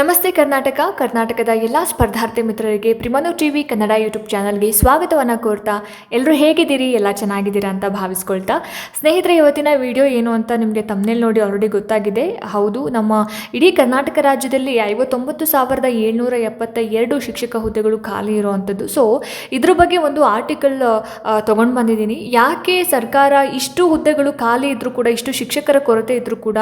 ನಮಸ್ತೆ ಕರ್ನಾಟಕ. ಕರ್ನಾಟಕದ ಎಲ್ಲ ಸ್ಪರ್ಧಾರ್ಥಿ ಮಿತ್ರರಿಗೆ ಪ್ರಿಮನು ಟಿ ವಿ ಕನ್ನಡ ಯೂಟ್ಯೂಬ್ ಚಾನಲ್ಗೆ ಸ್ವಾಗತವನ್ನು ಕೋರ್ತಾ ಎಲ್ಲರೂ ಹೇಗಿದ್ದೀರಿ? ಎಲ್ಲ ಚೆನ್ನಾಗಿದ್ದೀರಾ ಅಂತ ಭಾವಿಸ್ಕೊಳ್ತಾ ಸ್ನೇಹಿತರೆ, ಇವತ್ತಿನ ವಿಡಿಯೋ ಏನು ಅಂತ ನಿಮಗೆ ತಮ್ಮನೇಲಿ ನೋಡಿ ಆಲ್ರೆಡಿ ಗೊತ್ತಾಗಿದೆ. ಹೌದು, ನಮ್ಮ ಇಡೀ ಕರ್ನಾಟಕ ರಾಜ್ಯದಲ್ಲಿ ಐವತ್ತೊಂಬತ್ತು ಸಾವಿರದ ಏಳ್ನೂರ ಎಪ್ಪತ್ತ ಎರಡು ಶಿಕ್ಷಕ ಹುದ್ದೆಗಳು ಖಾಲಿ ಇರುವಂಥದ್ದು ಸೊ ಇದ್ರ ಬಗ್ಗೆ ಒಂದು ಆರ್ಟಿಕಲ್ ತೊಗೊಂಡು ಬಂದಿದ್ದೀನಿ. ಯಾಕೆ ಸರ್ಕಾರ ಇಷ್ಟು ಹುದ್ದೆಗಳು ಖಾಲಿ ಇದ್ದರೂ ಕೂಡ, ಇಷ್ಟು ಶಿಕ್ಷಕರ ಕೊರತೆ ಇದ್ದರೂ ಕೂಡ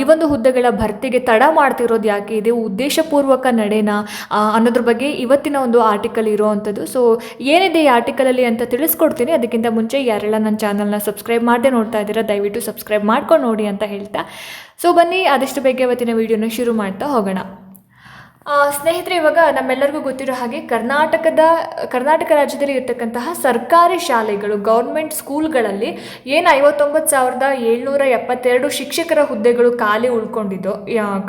ಈ ಒಂದು ಹುದ್ದೆಗಳ ಭರ್ತಿಗೆ ತಡ ಮಾಡ್ತಿರೋದು ಯಾಕೆ ಇದೆ? ಉದ್ದೇಶಪೂರ್ವಕ ನಡೆನಾ ಅನ್ನೋದ್ರ ಬಗ್ಗೆ ಇವತ್ತಿನ ಒಂದು ಆರ್ಟಿಕಲ್ ಇರುವಂಥದ್ದು. ಸೊ ಏನಿದೆ ಈ ಆರ್ಟಿಕಲಲ್ಲಿ ಅಂತ ತಿಳಿಸ್ಕೊಡ್ತೀನಿ. ಅದಕ್ಕಿಂತ ಮುಂಚೆ ಯಾರೆಲ್ಲ ನನ್ನ ಚಾನಲ್ನ ಸಬ್ಸ್ಕ್ರೈಬ್ ಮಾಡದೆ ನೋಡ್ತಾ ಇದ್ದೀರಾ, ದಯವಿಟ್ಟು ಸಬ್ಸ್ಕ್ರೈಬ್ ಮಾಡ್ಕೊಂಡು ನೋಡಿ ಅಂತ ಹೇಳ್ತಾ. ಸೊ ಬನ್ನಿ, ಆದಷ್ಟು ಬೇಗ ಇವತ್ತಿನ ವಿಡಿಯೋನ ಶುರು ಮಾಡ್ತಾ ಹೋಗೋಣ. ಸ್ನೇಹಿತರೆ, ಇವಾಗ ನಮ್ಮೆಲ್ಲರಿಗೂ ಗೊತ್ತಿರೋ ಹಾಗೆ ಕರ್ನಾಟಕದ, ಕರ್ನಾಟಕ ರಾಜ್ಯದಲ್ಲಿ ಇರ್ತಕ್ಕಂತಹ ಸರ್ಕಾರಿ ಶಾಲೆಗಳು ಗೌರ್ಮೆಂಟ್ ಸ್ಕೂಲ್ಗಳಲ್ಲಿ ಏನು ಐವತ್ತೊಂಬತ್ತು ಸಾವಿರದ ಏಳ್ನೂರ ಎಪ್ಪತ್ತೆರಡು ಶಿಕ್ಷಕರ ಹುದ್ದೆಗಳು ಖಾಲಿ ಉಳ್ಕೊಂಡಿದ್ದೋ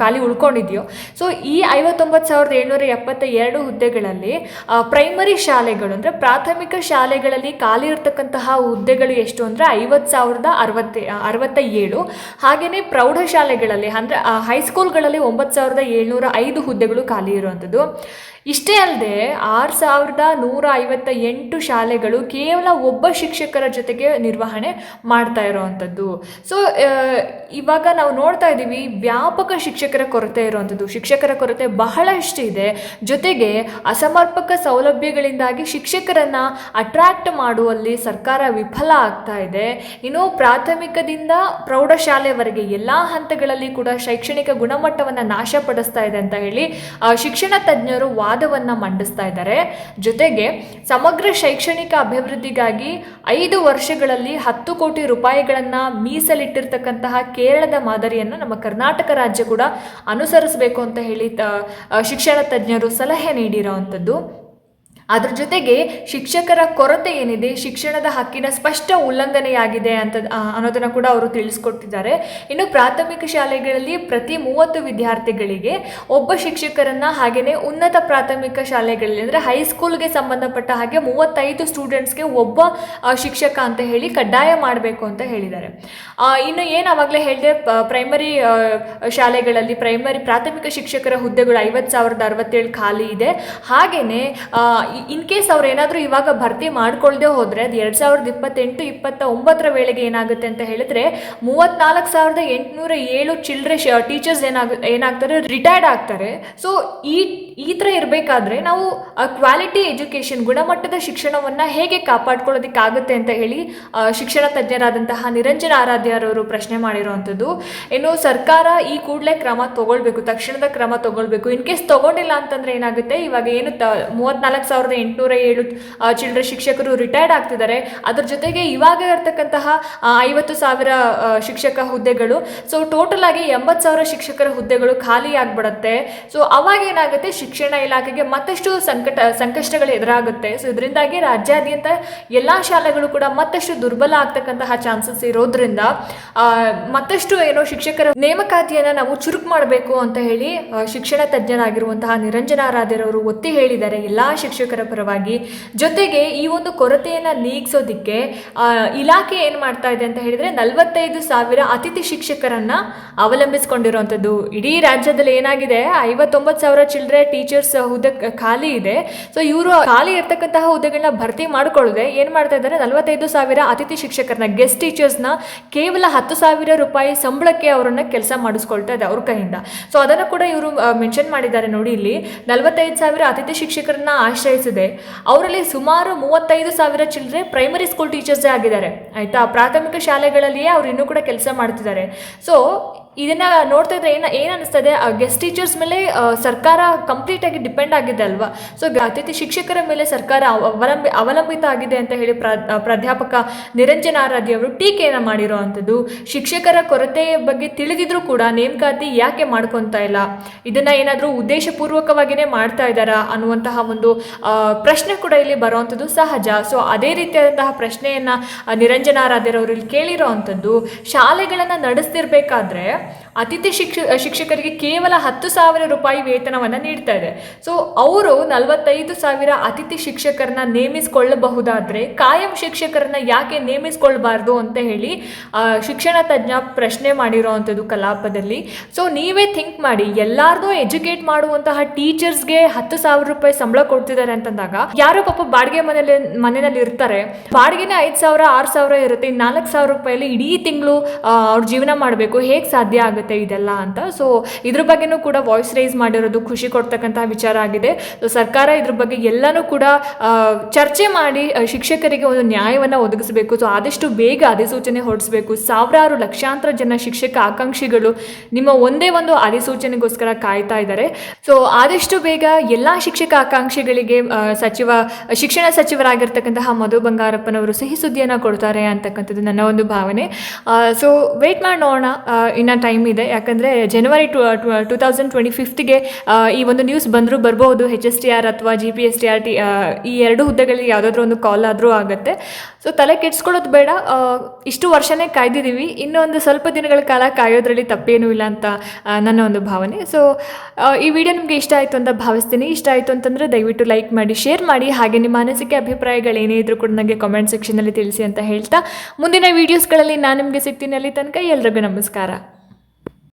ಖಾಲಿ ಉಳ್ಕೊಂಡಿದೆಯೋ ಸೊ ಈ ಐವತ್ತೊಂಬತ್ತು ಸಾವಿರದ ಏಳ್ನೂರ ಎಪ್ಪತ್ತ ಎರಡು ಹುದ್ದೆಗಳಲ್ಲಿ ಪ್ರೈಮರಿ ಶಾಲೆಗಳು ಅಂದರೆ ಪ್ರಾಥಮಿಕ ಶಾಲೆಗಳಲ್ಲಿ ಖಾಲಿ ಇರ್ತಕ್ಕಂತಹ ಹುದ್ದೆಗಳು ಎಷ್ಟು ಅಂದರೆ ಐವತ್ತು ಸಾವಿರದ ಅರವತ್ತೆ ಅರವತ್ತ ಏಳು ಹಾಗೆಯೇ ಪ್ರೌಢಶಾಲೆಗಳಲ್ಲಿ ಅಂದರೆ ಹೈಸ್ಕೂಲ್ಗಳಲ್ಲಿ ಒಂಬತ್ತು ಸಾವಿರದ ಏಳ್ನೂರ ಐದು ಹುದ್ದೆಗಳು ಖಾಲಿ ಇರುವಂಥದ್ದು. ಇಷ್ಟೇ ಅಲ್ಲದೆ ಆರು ಸಾವಿರದ ನೂರ ಐವತ್ತ ಎಂಟು ಶಾಲೆಗಳು ಕೇವಲ ಒಬ್ಬ ಶಿಕ್ಷಕರ ಜೊತೆಗೆ ನಿರ್ವಹಣೆ ಮಾಡ್ತಾ ಇರೋವಂಥದ್ದು. ಸೊ ಇವಾಗ ನಾವು ನೋಡ್ತಾ ಇದ್ದೀವಿ ವ್ಯಾಪಕ ಶಿಕ್ಷಕರ ಕೊರತೆ ಇರುವಂಥದ್ದು. ಶಿಕ್ಷಕರ ಕೊರತೆ ಬಹಳಷ್ಟು ಇದೆ. ಜೊತೆಗೆ ಅಸಮರ್ಪಕ ಸೌಲಭ್ಯಗಳಿಂದಾಗಿ ಶಿಕ್ಷಕರನ್ನು ಅಟ್ರಾಕ್ಟ್ ಮಾಡುವಲ್ಲಿ ಸರ್ಕಾರ ವಿಫಲ ಆಗ್ತಾ ಇದೆ. ಇನ್ನು ಪ್ರಾಥಮಿಕದಿಂದ ಪ್ರೌಢಶಾಲೆವರೆಗೆ ಎಲ್ಲ ಹಂತಗಳಲ್ಲಿ ಕೂಡ ಶೈಕ್ಷಣಿಕ ಗುಣಮಟ್ಟವನ್ನು ನಾಶಪಡಿಸ್ತಾ ಇದೆ ಅಂತ ಹೇಳಿ ಶಿಕ್ಷಣ ತಜ್ಞರು ವಾದವನ್ನು ಮಂಡಿಸ್ತಾ ಇದ್ದಾರೆ. ಜೊತೆಗೆ ಸಮಗ್ರ ಶೈಕ್ಷಣಿಕ ಅಭಿವೃದ್ಧಿಗಾಗಿ ಐದು ವರ್ಷಗಳಲ್ಲಿ ಹತ್ತು ಕೋಟಿ ರೂಪಾಯಿಗಳನ್ನು ಮೀಸಲಿಟ್ಟಿರ್ತಕ್ಕಂತಹ ಕೇರಳದ ಮಾದರಿಯನ್ನು ನಮ್ಮ ಕರ್ನಾಟಕ ರಾಜ್ಯ ಕೂಡ ಅನುಸರಿಸಬೇಕು ಅಂತ ಹೇಳಿ ಶಿಕ್ಷಣ ತಜ್ಞರು ಸಲಹೆ ನೀಡಿರೋವಂಥದ್ದು ಅದ್ರ ಜೊತೆಗೆ ಶಿಕ್ಷಕರ ಕೊರತೆ ಏನಿದೆ? ಶಿಕ್ಷಣದ ಹಕ್ಕಿನ ಸ್ಪಷ್ಟ ಉಲ್ಲಂಘನೆಯಾಗಿದೆ ಅಂತ ಅನ್ನೋದನ್ನು ಕೂಡ ಅವರು ತಿಳಿಸ್ಕೊಟ್ಟಿದ್ದಾರೆ ಇನ್ನು ಪ್ರಾಥಮಿಕ ಶಾಲೆಗಳಲ್ಲಿ ಪ್ರತಿ ಮೂವತ್ತು ವಿದ್ಯಾರ್ಥಿಗಳಿಗೆ ಒಬ್ಬ ಶಿಕ್ಷಕರನ್ನ ಹಾಗೆಯೇ ಉನ್ನತ ಪ್ರಾಥಮಿಕ ಶಾಲೆಗಳಲ್ಲಿ ಅಂದರೆ ಹೈಸ್ಕೂಲ್ಗೆ ಸಂಬಂಧಪಟ್ಟ ಹಾಗೆ ಮೂವತ್ತೈದು ಸ್ಟೂಡೆಂಟ್ಸ್ಗೆ ಒಬ್ಬ ಶಿಕ್ಷಕ ಅಂತ ಹೇಳಿ ಕಡ್ಡಾಯ ಮಾಡಬೇಕು ಅಂತ ಹೇಳಿದ್ದಾರೆ. ಇನ್ನು ಏನು ಆವಾಗಲೇ ಹೇಳಿದೆ ಪ್ರೈಮರಿ ಶಾಲೆಗಳಲ್ಲಿ ಪ್ರೈಮರಿ ಪ್ರಾಥಮಿಕ ಶಿಕ್ಷಕರ ಹುದ್ದೆಗಳು ಐವತ್ತು ಸಾವಿರದ ಅರವತ್ತೇಳು ಖಾಲಿ ಇದೆ. ಹಾಗೆಯೇ ಇನ್ ಕೇಸ್ ಅವ್ರು ಏನಾದರೂ ಇವಾಗ ಭರ್ತಿ ಮಾಡ್ಕೊಳ್ದೆ ಹೋದರೆ ಅದು ಎರಡು ಸಾವಿರದ ಇಪ್ಪತ್ತೆಂಟು, ಇಪ್ಪತ್ತ ಒಂಬತ್ತರ ವೇಳೆಗೆ ಏನಾಗುತ್ತೆ ಅಂತ ಹೇಳಿದ್ರೆ ಮೂವತ್ನಾಲ್ಕು ಸಾವಿರದ ಎಂಟುನೂರ ಏಳು ಚಿಲ್ಡ್ರೆ ಟೀಚರ್ಸ್ ಏನಾಗ, ಏನಾಗ್ತಾರೆ ರಿಟೈರ್ಡ್ ಆಗ್ತಾರೆ. ಸೊ ಈ ಈ ಥರ ಇರಬೇಕಾದ್ರೆ ನಾವು ಕ್ವಾಲಿಟಿ ಎಜುಕೇಷನ್ ಗುಣಮಟ್ಟದ ಶಿಕ್ಷಣವನ್ನು ಹೇಗೆ ಕಾಪಾಡ್ಕೊಳ್ಳೋದಕ್ಕಾಗುತ್ತೆ ಅಂತ ಹೇಳಿ ಶಿಕ್ಷಣ ತಜ್ಞರಾದಂತಹ ನಿರಂಜನ ಆರಾಧ್ಯರವರು ಪ್ರಶ್ನೆ ಮಾಡಿರುವಂಥದ್ದು. ಇನ್ನು ಸರ್ಕಾರ ಈ ಕೂಡಲೇ ಕ್ರಮ ತಗೊಳ್ಬೇಕು, ತಕ್ಷಣದ ಕ್ರಮ ತಗೊಳ್ಬೇಕು. ಇನ್ ಕೇಸ್ ತಗೊಂಡಿಲ್ಲ ಅಂತಂದ್ರೆ ಏನಾಗುತ್ತೆ, ಇವಾಗ ಏನು ತ, ಮೂವತ್ನಾಲ್ಕು ಸಾವಿರದ ಎಂಟುನೂರ ಏಳು ಚಿಲ್ಡ್ರೆ ಶಿಕ್ಷಕರು ರಿಟೈರ್ಡ್ ಆಗ್ತಿದ್ದಾರೆ. ಅದ್ರ ಜೊತೆಗೆ ಇವಾಗ ಇರ್ತಕ್ಕಂತಹ ಐವತ್ತು ಸಾವಿರ ಶಿಕ್ಷಕ ಹುದ್ದೆಗಳು. ಸೊ ಟೋಟಲ್ ಆಗಿ ಎಂಬತ್ತು ಸಾವಿರ ಶಿಕ್ಷಕರ ಹುದ್ದೆಗಳು ಖಾಲಿ ಆಗ್ಬಿಡತ್ತೆ. ಸೊ ಅವಾಗ ಏನಾಗುತ್ತೆ? ಶಿಕ್ಷಣ ಇಲಾಖೆಗೆ ಮತ್ತಷ್ಟು ಸಂಕಟ, ಸಂಕಷ್ಟಗಳು ಎದುರಾಗುತ್ತೆ. ಸೊ ಇದರಿಂದಾಗಿ ರಾಜ್ಯಾದ್ಯಂತ ಎಲ್ಲ ಶಾಲೆಗಳು ಕೂಡ ಮತ್ತಷ್ಟು ದುರ್ಬಲ ಆಗ್ತಕ್ಕಂತಹ ಚಾನ್ಸಸ್ ಇರೋದ್ರಿಂದ ಮತ್ತಷ್ಟು ಏನೋ ಶಿಕ್ಷಕರ ನೇಮಕಾತಿಯನ್ನು ನಾವು ಚುರುಕು ಮಾಡಬೇಕು ಅಂತ ಹೇಳಿ ಶಿಕ್ಷಣ ತಜ್ಞರಾಗಿರುವಂತಹ ನಿರಂಜನಾರಾಧ್ಯರವರು ಒತ್ತಿ ಹೇಳಿದ್ದಾರೆ. ಎಲ್ಲ ಶಿಕ್ಷಕರ ಪರವಾಗಿ ಜೊತೆಗೆ ಈ ಒಂದು ಕೊರತೆಯನ್ನು ನೀಗಿಸೋದಕ್ಕೆ ಇಲಾಖೆ ಏನು ಮಾಡ್ತಾ ಇದೆ ಅಂತ ಹೇಳಿದ್ರೆ ನಲವತ್ತೈದು ಸಾವಿರ ಅತಿಥಿ ಶಿಕ್ಷಕರನ್ನ ಅವಲಂಬಿಸಿಕೊಂಡಿರುವಂಥದ್ದು. ಇಡೀ ರಾಜ್ಯದಲ್ಲಿ ಏನಾಗಿದೆ, ಐವತ್ತೊಂಬತ್ತು ಸಾವಿರ ಚಿಲ್ಡ್ರೆ ಟೀಚರ್ಸ್ ಹುದ್ದೆ ಖಾಲಿ ಇದೆ. ಸೊ ಇವರು ಖಾಲಿ ಇರ್ತಕ್ಕಂತಹ ಹುದ್ದೆಗಳನ್ನ ಭರ್ತಿ ಮಾಡಿಕೊಳ್ಳದೆ ಏನು ಮಾಡ್ತಾ ಇದ್ದಾರೆ, ನಲವತ್ತೈದು ಸಾವಿರ ಅತಿಥಿ ಶಿಕ್ಷಕರನ್ನ ಗೆಸ್ಟ್ ಟೀಚರ್ಸ್ನ ಕೇವಲ ಹತ್ತು ಸಾವಿರ ರೂಪಾಯಿ ಸಂಬಳಕ್ಕೆ ಅವರನ್ನು ಕೆಲಸ ಮಾಡಿಸ್ಕೊಳ್ತಾ ಇದೆ ಅವ್ರ ಕೈಯಿಂದ. ಸೊ ಅದನ್ನು ಕೂಡ ಇವರು ಮೆನ್ಷನ್ ಮಾಡಿದ್ದಾರೆ ನೋಡಿ ಇಲ್ಲಿ. ನಲವತ್ತೈದು ಸಾವಿರ ಅತಿಥಿ ಶಿಕ್ಷಕರನ್ನ ಅವರಲ್ಲಿ ಸುಮಾರು ಮೂವತ್ತೈದು ಸಾವಿರ ಚಿಲ್ಡ್ರೆ ಪ್ರೈಮರಿ ಸ್ಕೂಲ್ ಟೀಚರ್ಸೇ ಆಗಿದ್ದಾರೆ. ಆಯಿತಾ? ಪ್ರಾಥಮಿಕ ಶಾಲೆಗಳಲ್ಲಿಯೇ ಅವ್ರು ಇನ್ನೂ ಕೂಡ ಕೆಲಸ ಮಾಡ್ತಿದ್ದಾರೆ. ಸೊ ಇದನ್ನ ನೋಡ್ತಾ ಇದ್ರೆ ಏನು ಏನು ಅನಿಸ್ತದೆ? ಗೆಸ್ಟ್ ಟೀಚರ್ಸ್ ಮೇಲೆ ಸರ್ಕಾರ ಕಂಪ್ಲೀಟ್ ಆಗಿ ಡಿಪೆಂಡ್ ಆಗಿದೆ ಅಲ್ವಾ? ಸೊ ಅತಿಥಿ ಶಿಕ್ಷಕರ ಮೇಲೆ ಸರ್ಕಾರ ಅವ- ಅವಲಂಬಿ ಅವಲಂಬಿತ ಆಗಿದೆ ಅಂತ ಹೇಳಿ ಪ್ರ ಪ್ರಾಧ್ಯಾಪಕ ನಿರಂಜನ ಆರಾಧ್ಯ ಅವರು ಟೀಕೆಯನ್ನು ಮಾಡಿರೋ ಶಿಕ್ಷಕರ ಕೊರತೆಯ ಬಗ್ಗೆ ತಿಳಿದಿದ್ರೂ ಕೂಡ ನೇಮಕಾತಿ ಯಾಕೆ ಮಾಡ್ಕೊತಾ ಇಲ್ಲ? ಇದನ್ನ ಏನಾದರೂ ಉದ್ದೇಶಪೂರ್ವಕವಾಗಿಯೇ ಮಾಡ್ತಾ ಇದ್ದಾರಾ ಅನ್ನುವಂತಹ ಒಂದು ಪ್ರಶ್ನೆ ಕೂಡ ಇಲ್ಲಿ ಬರುವಂಥದ್ದು ಸಹಜ. ಸೊ ಅದೇ ರೀತಿಯಾದಂತಹ ಪ್ರಶ್ನೆಯನ್ನ ನಿರಂಜನ ಆರಾಧ್ಯರವರು ಇಲ್ಲಿ ಕೇಳಿರೋ ಅಂಥದ್ದು, ಶಾಲೆಗಳನ್ನು ನಡೆಸ್ತಿರ್ಬೇಕಾದ್ರೆ ಅತಿಥಿ ಶಿಕ್ಷ ಶಿಕ್ಷಕರಿಗೆ ಕೇವಲ ಹತ್ತು ಸಾವಿರ ರೂಪಾಯಿ ವೇತನವನ್ನು ಇದೆ ಸೊ, ಅವರು ನಲವತ್ತೈದು ಸಾವಿರ ಅತಿಥಿ ಶಿಕ್ಷಕರನ್ನ ನೇಮಿಸಿಕೊಳ್ಳಬಹುದಾದ್ರೆ ಕಾಯಂ ಶಿಕ್ಷಕರನ್ನ ಯಾಕೆ ನೇಮಿಸಿಕೊಳ್ಬಾರ್ದು ಅಂತ ಹೇಳಿ ಶಿಕ್ಷಣ ತಜ್ಞ ಪ್ರಶ್ನೆ ಮಾಡಿರೋವಂಥದ್ದು ಕಲಾಪದಲ್ಲಿ. ಸೊ, ನೀವೇ ಥಿಂಕ್ ಮಾಡಿ, ಎಲ್ಲಾರ್ದು ಎಜುಕೇಟ್ ಮಾಡುವಂತಹ ಟೀಚರ್ಸ್ಗೆ ಹತ್ತು ಸಾವಿರ ರೂಪಾಯಿ ಸಂಬಳ ಕೊಡ್ತಿದ್ದಾರೆ ಅಂತಂದಾಗ, ಯಾರೋ ಪಾಪ ಬಾಡಿಗೆ ಮನೆಯಲ್ಲಿ ಮನೆಯಲ್ಲಿ ಇರ್ತಾರೆ, ಬಾಡಿಗೆನೇ ಐದು ಸಾವಿರ, ಆರು ಸಾವಿರ ಇರುತ್ತೆ ನಾಲ್ಕು ಸಾವಿರ ರೂಪಾಯಲ್ಲಿ ಇಡೀ ತಿಂಗಳು ಅವ್ರ ಜೀವನ ಮಾಡಬೇಕು, ಹೇಗೆ ಸಾಧ್ಯ ಆಗುತ್ತೆ ಇದೆಲ್ಲ ಅಂತ. ಸೊ ಇದ್ರ ಬಗ್ಗೆನೂ ಕೂಡ ವಾಯ್ಸ್ ರೈಸ್ ಮಾಡಿರೋದು ಖುಷಿ ಕೊಡ್ತಕ್ಕಂತಹ ವಿಚಾರ ಆಗಿದೆ. ಸೊ ಸರ್ಕಾರ ಇದ್ರ ಬಗ್ಗೆ ಎಲ್ಲನೂ ಕೂಡ ಚರ್ಚೆ ಮಾಡಿ ಶಿಕ್ಷಕರಿಗೆ ಒಂದು ನ್ಯಾಯವನ್ನು ಒದಗಿಸಬೇಕು. ಸೊ ಆದಷ್ಟು ಬೇಗ ಅಧಿಸೂಚನೆ ಹೊರಡಿಸಬೇಕು. ಸಾವಿರಾರು ಲಕ್ಷಾಂತರ ಜನ ಶಿಕ್ಷಕ ಆಕಾಂಕ್ಷಿಗಳು ನಿಮ್ಮ ಒಂದೇ ಒಂದು ಅಧಿಸೂಚನೆಗೋಸ್ಕರ ಕಾಯ್ತಾ ಇದ್ದಾರೆ. ಸೊ ಆದಷ್ಟು ಬೇಗ ಎಲ್ಲ ಶಿಕ್ಷಕ ಆಕಾಂಕ್ಷಿಗಳಿಗೆ ಸಚಿವ, ಶಿಕ್ಷಣ ಸಚಿವರಾಗಿರ್ತಕ್ಕಂತಹ ಮಧು ಬಂಗಾರಪ್ಪನವರು ಸಿಹಿ ಸುದ್ದಿಯನ್ನು ಕೊಡ್ತಾರೆ ಅಂತಕ್ಕಂಥದ್ದು ನನ್ನ ಒಂದು ಭಾವನೆ. ಸೊ ವೇಟ್ ಮಾಡಿ ನೋಡೋಣ ಇನ್ನು ಟೈಮ್ ಇದೆ. ಯಾಕಂದರೆ January to two thousand twenty ಫಿಫ್ತ್ಗೆ ಈ ಒಂದು ನ್ಯೂಸ್ ಬಂದರೂ ಬರ್ಬೋದು. ಹೆಚ್ ಎಸ್ ಟಿ ಆರ್ ಅಥವಾ G P S T R T ಈ ಎರಡು ಹುದ್ದೆಗಳಿಗೆ ಯಾವುದಾದ್ರೂ ಒಂದು ಕಾಲ್ ಆದರೂ ಆಗುತ್ತೆ. ಸೊ ತಲೆ ಕೆಡ್ಸ್ಕೊಳ್ಳೋದು ಬೇಡ. ಇಷ್ಟು ವರ್ಷನೇ ಕಾಯ್ದಿದ್ದೀವಿ. ಇನ್ನೊಂದು ಸ್ವಲ್ಪ ದಿನಗಳ ಕಾಲ ಕಾಯೋದ್ರಲ್ಲಿ ತಪ್ಪೇನೂ ಇಲ್ಲ ಅಂತ ನನ್ನ ಒಂದು ಭಾವನೆ. ಸೊ ಈ ವಿಡಿಯೋ ನಿಮಗೆ ಇಷ್ಟ ಆಯಿತು ಅಂತ ಭಾವಿಸ್ತೀನಿ. ಇಷ್ಟ ಆಯಿತು ಅಂತಂದರೆ ದಯವಿಟ್ಟು ಲೈಕ್ ಮಾಡಿ ಶೇರ್ ಮಾಡಿ. ಹಾಗೆ ನಿಮ್ಮ ಅನಿಸಿಕೆ, ಅಭಿಪ್ರಾಯಗಳು ಏನೇ ಇದ್ರೂ ಕೂಡ ನನಗೆ ಕಾಮೆಂಟ್ ಸೆಕ್ಷನಲ್ಲಿ ತಿಳಿಸಿ ಅಂತ ಹೇಳ್ತಾ, ಮುಂದಿನ ವೀಡಿಯೋಸ್ಗಳಲ್ಲಿ ನಾನು ನಿಮಗೆ ಸಿಗ್ತೀನಿ ಅಲ್ಲಿ ತನಕ. ಎಲ್ರಿಗೂ ನಮಸ್ಕಾರ.